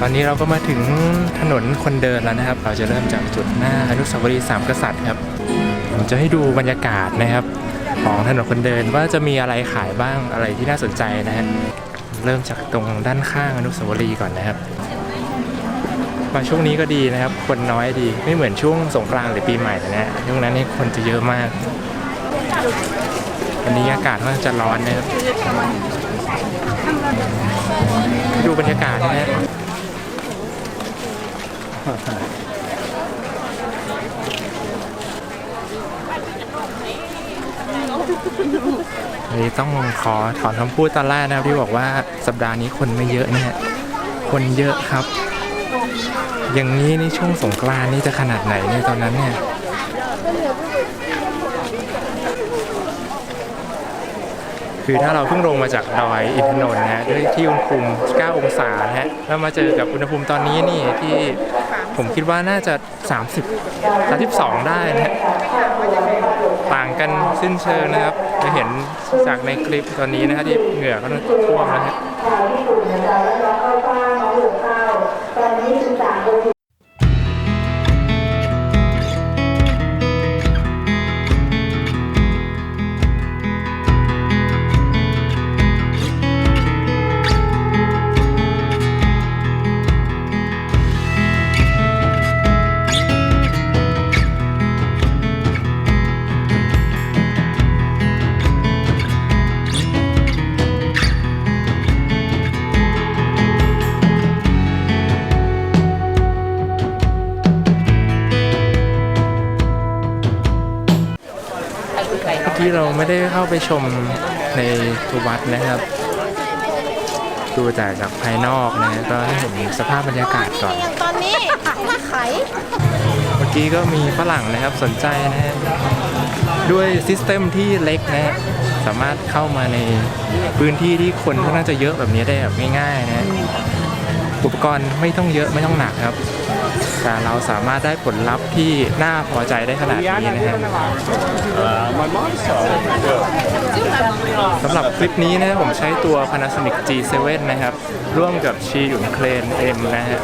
ตอนนี้เราก็มาถึงถนนคนเดินแล้วนะครับ เราจะเริ่มจากจุดหน้าอนุสาวรีย์สามกษัตริย์ครับผมจะให้ดูบรรยากาศนะครับ ของถนนคนเดินว่าจะมีอะไรขายบ้างอะไรที่น่าสนใจนะฮะเริ่มจากตรงด้านข้างอนุสาวรีย์ก่อนนะครับมาช่วงนี้ก็ดีนะครับ คนน้อยดีไม่เหมือนช่วงสงกรานต์หรือปีใหม่นะฮะช่วงนั้นนี่คนจะเยอะมากวันนี้อากาศค่อนข้างจะร้อนนะครับดูบรรยากาศนะฮะ นี่ต้องขอถอนคำพูดตอนแรกนะครับที่บอกว่าสัปดาห์นี้คนไม่เยอะเนี่ยคนเยอะครับ อย่างนี้นี่ช่วงสงกรานต์นี่จะขนาดไหนเนี่ยตอนนั้นเนี่ยคือถ้าเราเพิ่งลงมาจากดอยอินทนนท์นะฮะด้วยที่อุณหภูมิ 9 องศานะฮะแล้วมาเจอกับอุณหภูมิตอนนี้นี่ที่ ผมคิดว่าน่าจะ 30 32 ได้นะฮะต่างกันสิ้นเชิงนะครับ จะเห็นจากในคลิปตอนนี้นะครับที่เหงื่อก็ท่วมนะฮะเมื่อกี้เราไม่ได้เข้าไปชมในตัววัดนะครับดูแต่จากภายนอกนะฮะก็ให้เห็นสภาพบรรยากาศก่อนอย่างตอนนี้มาไขเมื่อกี้ก็มีฝรั่งนะครับสนใจนะฮะด้วยซิสเต็มที่เล็กนะฮะสามารถเข้ามาในพื้นที่ที่คนค่อนข้างจะเยอะแบบนี้ได้แบบง่ายๆนะฮะอุปกรณ์ไม่ต้องเยอะไม่ต้องหนักครับ แต่เราสามารถได้ผลลัพธ์ที่น่าพอใจได้ขนาดนี้นะฮะ my mom's side สำหรับคลิปนี้นะผมใช้ตัว Panasonic G7 นะครับ ร่วมกับชีอุ่นเคลน M นะฮะ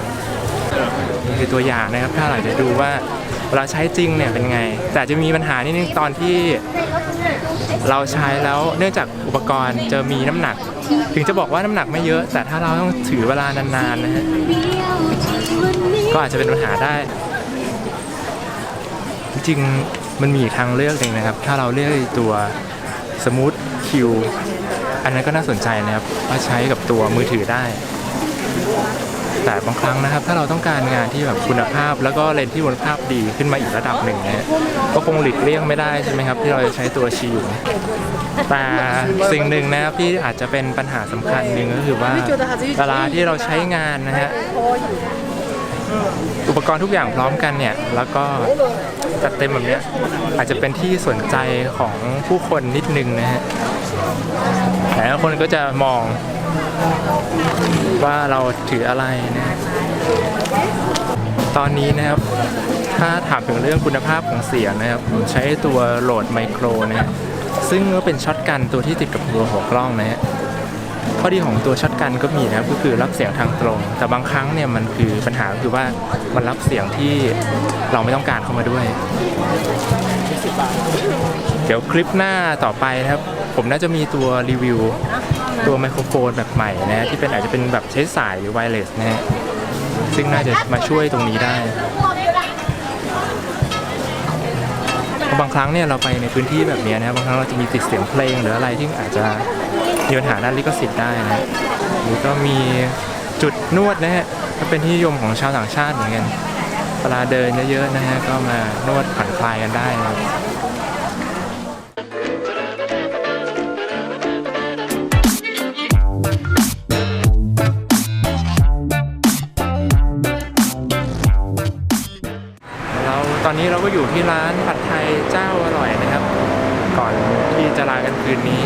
นี่คือตัวอย่างนะครับ ถ้าเราจะดูว่าเวลาใช้จริงเนี่ยเป็นไง แต่จะมีปัญหานิดนึงตอนที่เราใช้แล้วเนื่องจากอุปกรณ์จะมีน้ำหนัก ถึงจะบอกว่าน้ำหนักไม่เยอะ แต่ถ้าเราต้องถือเวลานานๆนะฮะ ก็อาจจะเป็นปัญหาได้ จริงๆมันมีอีกทางเลือกหนึ่งนะครับ ถ้าเราเลือกตัวสมูทคิวอันนั้นก็น่าสนใจนะครับว่าใช้กับตัวมือถือได้ แต่บางครั้งนะครับ ถ้าเราต้องการงานที่แบบคุณภาพ แล้วก็เลนส์ที่คุณภาพดีขึ้นมาอีกระดับหนึ่งนะฮะก็คงหลีกเลี่ยงไม่ได้ใช่ไหมครับ ที่เราจะใช้ตัวชิวแต่สิ่งหนึ่งนะครับที่อาจจะเป็นปัญหาสำคัญหนึ่งก็คือว่าเวลาที่เราใช้งานนะฮะ อุปกรณ์ทุกอย่างพร้อมกันเนี่ย แล้วก็จัดเต็มแบบเนี้ยอาจจะเป็นที่สนใจของผู้คนนิดนึงนะฮะแต่ละคนก็จะมองว่าเราถืออะไรนะ ตอนนี้นะครับ ถ้าถามถึงเรื่องคุณภาพของเสียงนะครับ ผมใช้ตัวโหลดไมโครนะฮะซึ่งก็เป็นช็อตกันตัวที่ติดกับตัวหัวกล้องนะฮะ ข้อดีของตัวช็อตกันก็มีนะครับก็คือรับเสียงทางตรง แต่บางครั้งเนี่ยมันคือปัญหาก็คือว่ามันรับเสียงที่เราไม่ต้องการเข้ามาด้วย เดี๋ยวคลิปหน้าต่อไปนะครับ ผมน่าจะมีตัวรีวิว ตัวไมโครโฟนแบบใหม่นะที่เป็นอาจจะเป็นแบบใช้สายหรือไวเลสนะฮะซึ่งน่าจะมาช่วยตรงนี้ได้เพราะบางครั้งเนี่ยเราไปในพื้นที่แบบนี้นะครับบางครั้งเราจะมีติดเสียงเพลงหรืออะไรที่อาจจะ มีปัญหาด้านลิขสิทธิ์ได้นะหรือก็มีจุดนวดนะฮะก็เป็นที่นิยมของชาวต่างชาติเหมือนกันเวลาเดินเยอะๆนะฮะก็มานวดผ่อนคลายกันได้นะครับเราตอนนี้เราก็อยู่ที่ร้านผัดไทยเจ้าอร่อยนะครับ ก่อนที่จะลากันคืนนี้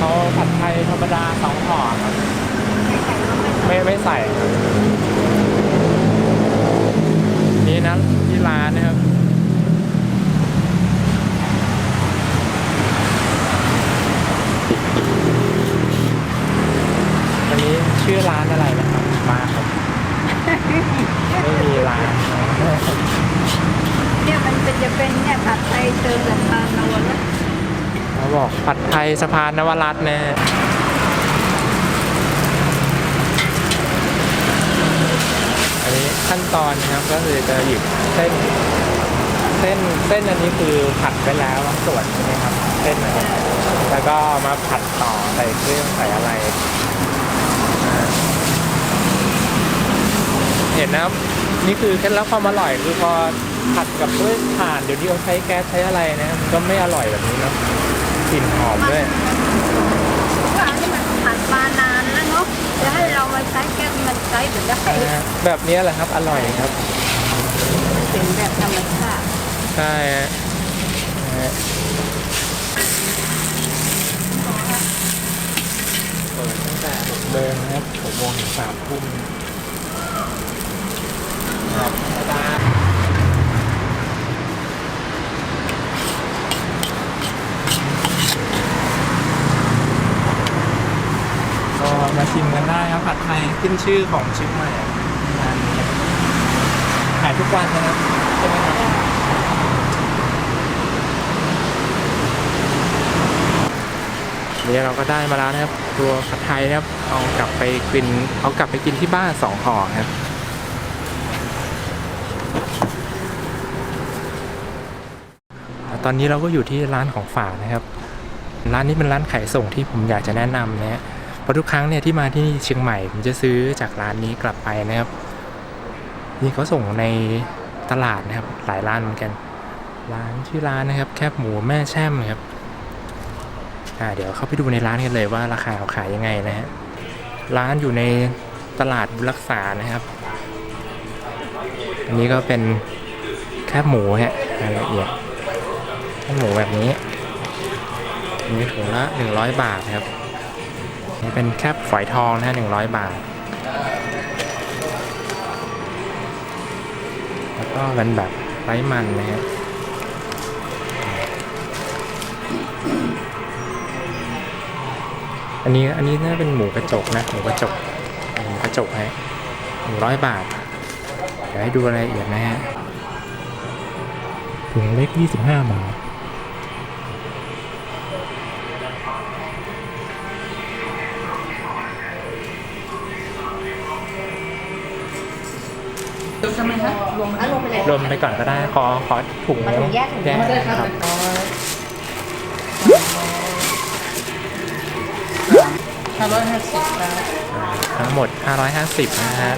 เอา ผัดไทยธรรมดาสองห่อครับ ไม่ไม่ใส่ครับ นี้นะที่ร้านนะครับ อันนี้ชื่อร้านอะไรนะครับมาครับ ไม่มีร้าน เนี่ยมันเป็นจะเป็นเนี่ยผัดไทยเติมราคานวรัตน์ เขาบอกผัดไทยสะพานนวรัตน์นะอันนี้ขั้นตอนนะครับก็คือจะหยิบเส้นเส้นเส้นอันนี้คือผัดไปแล้วส่วนใช่ไหมครับ เส้นนะครับแล้วก็มาผัดต่อใส่เครื่องใส่อะไรเห็นนะครับนี่คือเคล็ดลับความอร่อยคือพอผัดกับด้วยถ่านเดี๋ยวนี้เขาใช้แก๊สใช้อะไรนะมันก็ไม่อร่อยแบบนี้เนาะ กลิ่นหอมด้วยว่าอันนี้มันผัดมานานแล้วเนาะจะให้เรามาใช้แก้วมันใช้ถึงได้นะฮะแบบนี้แหละครับอร่อยครับเป็นแบบธรรมชาติใช่ฮะนะฮะเปิดตั้งแต่หกโมงนะครับหกโมงถึงสามทุ่มครับธรร มาก็มาชิมกันได้ครับผัดไทยขึ้นชื่อของเชียงใหม่ร้านนี้ขายทุกวันนะครับใช่ไหมครับนี่เราก็ได้มาแล้วนะครับ ตัวผัดไทยนะครับ เอากลับไปกิน เอากลับไปกินที่บ้านสองห่อครับตอนนี้เราก็อยู่ที่ร้านของฝากนะครับ ร้านนี้เป็นร้านขายส่งที่ผมอยากจะแนะนำนะฮะ ราะทุกครั้งเนี่ยที่มาที่เชียงใหม่ผมจะซื้อจากร้านนี้กลับไปนะครับนี่เขาส่งในตลาดนะครับหลายร้านเหมือนกัน ร้านชื่อร้านนะครับ แคบหมูแม่แช่มครับอ่าเดี๋ยวเข้าไปดูในร้านกันเลยว่าราคาเขาขายยังไงนะฮะร้านอยู่ในตลาดบุรักษานะครับ อันนี้ก็เป็นแคบหมูฮะรายละเอียดแคบหมูแบบนี้อันนี้ถุงละ100 บาทครับ นี่เป็นแคบฝอยทองนะฮะ100บาท แล้วก็เป็นแบบไร้มันนะฮะอันนี้อันนี้น่าเป็นหมูกระจกนะหมูกระจกหมูกระจกฮะหนึ่งร้อยบาท เดี๋ยวให้ดูรายละเอียดนะฮะถุงเล็กยี่สิบห้าบาท ไมคะรวมรวมไปเลยรวมไปก่อนก็ได้ขอขอถุงเอาถุงแยกถุงแยกแยกครับ ห้าร้อยห้าสิบแล้วทั้งหมด 550 นะฮะ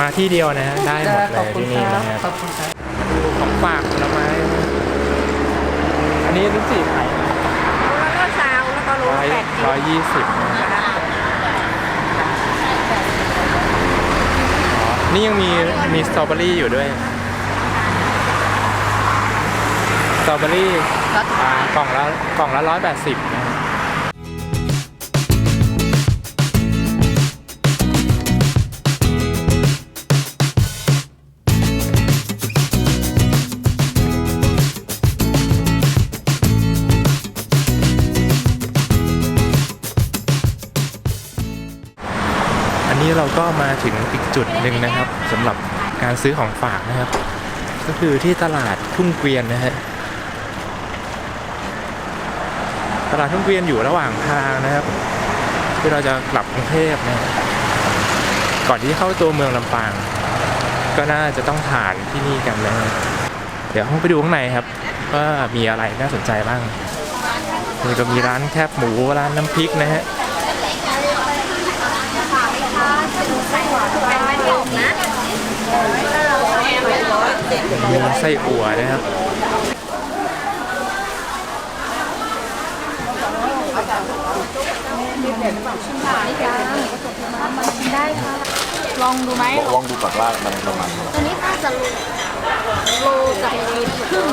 มาที่เดียวนะฮะได้หมดเลขอบยคุณที่คนี่รันะบฮะ ขอบคุณครับดูของฝากผลไม้ อันนี้ลิ้นจี่ขายแล้วก็ซาวแล้วก็รู้ร้อยแปดสิบร้อยยี่สิบนะฮะอ๋อ นี่ยังมีมีสตรอเบอรี่อยู่ด้วย สตรอเบอรี่อ่ากล่องละกล่องละร้อยแปดสิบนะ นี้เราก็มาถึงอีกจุดหนึ่งนะครับสำหรับการซื้อของฝากนะครับ ก็คือที่ตลาดทุ่งเกวียนนะฮะตลาดทุ่งเกวียนอยู่ระหว่างทางนะครับ ที่เราจะกลับกรุงเทพนะก่อนที่จะเข้าตัวเมืองลำปาง ก็น่าจะต้องผ่านที่นี่กันนะฮะเดี๋ยวห้องไปดูข้างในครับว่ามีอะไรน่าสนใจบ้างนี่ก็มีร้านแคบหมูร้านน้ำพริกนะฮะ เป็ นไม่ถูกนะมีไส้อั่วนะครับ ได้ค่ะ ลองดูไหมลองดูก่อนว่ามันประมาณเท่าไหร่ตัวนี้น่าจะโลโลกับขีดครึ่ง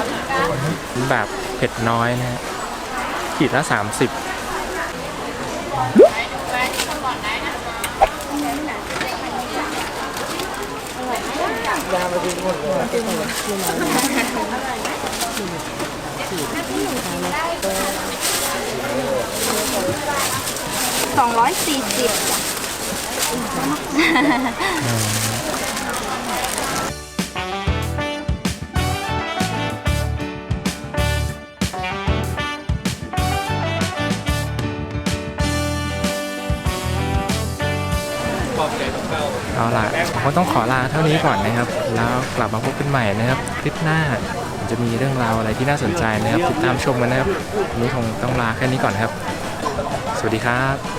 แบบเผ็ดน้อยนะฮะขีดละสามสิบ สองร้อยสี่สิบ ก็ต้องขอลาเท่านี้ก่อนนะครับ แล้วกลับมาพบกันใหม่นะครับคลิปหน้าจะมีเรื่องราวอะไรที่น่าสนใจนะครับติดตามชมกันนะครับวันนี้คงต้องลาแค่นี้ก่อนครับ สวัสดีครับ